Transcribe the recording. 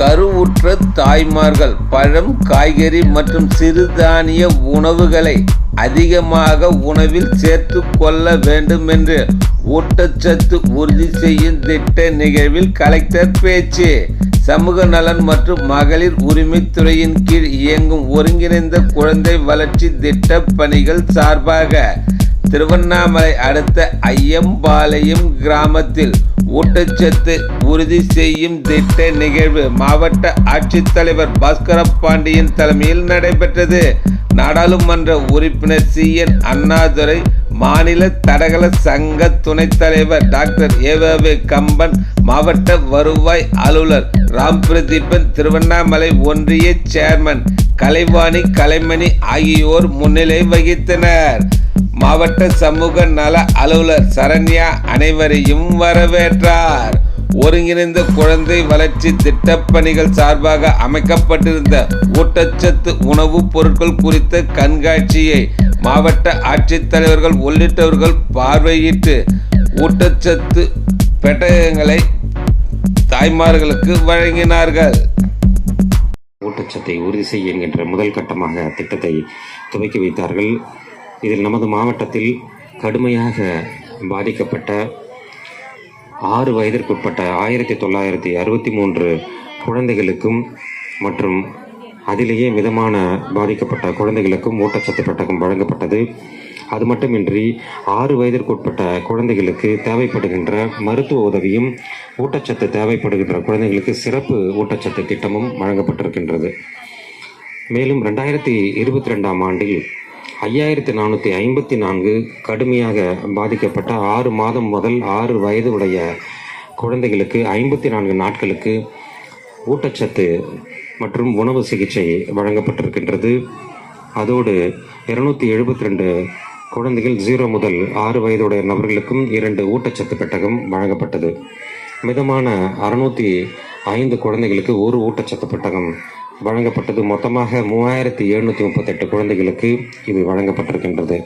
கருவுற்ற தாய்மார்கள் பழம் காய்கறி மற்றும் சிறுதானிய உணவுகளை அதிகமாக உணவில் சேர்த்து கொள்ள வேண்டும் என்று ஊட்டச்சத்து உறுதி செய்யும் திட்ட நிகழ்வில் கலெக்டர் பேச்சு. சமூக நலன் மற்றும் மகளிர் உரிமைத்துறையின் கீழ் இயங்கும் ஒருங்கிணைந்த குழந்தை வளர்ச்சி திட்ட பணிகள் சார்பாக திருவண்ணாமலை அடுத்த ஐயம்பாளையம் கிராமத்தில் ஊட்டச்சத்து உறுதி செய்யும் திட்ட நிகழ்வு மாவட்ட ஆட்சித்தலைவர் பாஸ்கர பாண்டியன் தலைமையில் நடைபெற்றது. நாடாளுமன்ற உறுப்பினர் சி. என். அண்ணாதுரை மாநில தடகள சங்க துணைத் தலைவர் டாக்டர் ஏவவே கம்பன் மாவட்ட வருவாய் அலுவலர் ராம் பிரதீபன் திருவண்ணாமலை ஒன்றிய சேர்மன் கலைவாணி கலைமணி ஆகியோர் முன்னிலை வகித்தனர். மாவட்ட சமூக நல அலுவலர் சரண்யா அனைவரையும் வரவேற்றார். ஒருங்கிணைந்த குழந்தை வளர்ச்சி திட்டப்பணிகள் சார்பாக அமைக்கப்பட்டிருந்த ஊட்டச்சத்து உணவுப் பொருட்கள் குறித்த கண்காட்சியை மாவட்ட ஆட்சித்தலைவர்கள் உள்ளிட்டவர்கள் பார்வையிட்டு ஊட்டச்சத்து பெட்டகங்களை தாய்மார்களுக்கு வழங்கினார்கள். ஊட்டச்சத்தை உறுதி செய்ய என்கின்ற முதல் கட்டமாக திட்டத்தை துவக்கி வைத்தார்கள். இதில் நமது மாவட்டத்தில் கடுமையாக பாதிக்கப்பட்ட ஆறு வயதிற்குட்பட்ட ஆயிரத்தி தொள்ளாயிரத்தி அறுபத்தி மூன்று குழந்தைகளுக்கும் மற்றும் அதிலேயே மிதமான பாதிக்கப்பட்ட குழந்தைகளுக்கும் ஊட்டச்சத்து பெட்டகம் வழங்கப்பட்டது. அது மட்டுமின்றி ஆறு வயதிற்குட்பட்ட குழந்தைகளுக்கு தேவைப்படுகின்ற மருத்துவ உதவியும் ஊட்டச்சத்து தேவைப்படுகின்ற குழந்தைகளுக்கு சிறப்பு ஊட்டச்சத்து திட்டமும் வழங்கப்பட்டிருக்கின்றது. மேலும் ரெண்டாயிரத்தி இருபத்தி ரெண்டாம் ஆண்டில் ஐயாயிரத்தி நானூற்றி ஐம்பத்தி நான்கு கடுமையாக பாதிக்கப்பட்ட ஆறு மாதம் முதல் ஆறு வயது உடைய குழந்தைகளுக்கு ஐம்பத்தி நான்கு நாட்களுக்கு ஊட்டச்சத்து மற்றும் உணவு சிகிச்சை வழங்கப்பட்டிருக்கின்றது. அதோடு இருநூற்றி எழுபத்தி ரெண்டு குழந்தைகள் ஜீரோ முதல் ஆறு வயதுடைய நபர்களுக்கும் இரண்டு ஊட்டச்சத்து பெட்டகம் வழங்கப்பட்டது. மிதமான அறுநூற்றி ஐந்து குழந்தைகளுக்கு ஒரு ஊட்டச்சத்து பெட்டகம் வழங்கப்பட்டது மொத்தமாக மூவாயிரத்தி எழுநூற்றி முப்பத்தெட்டு குழந்தைகளுக்கு இது வழங்கப்பட்டிருக்கின்றது.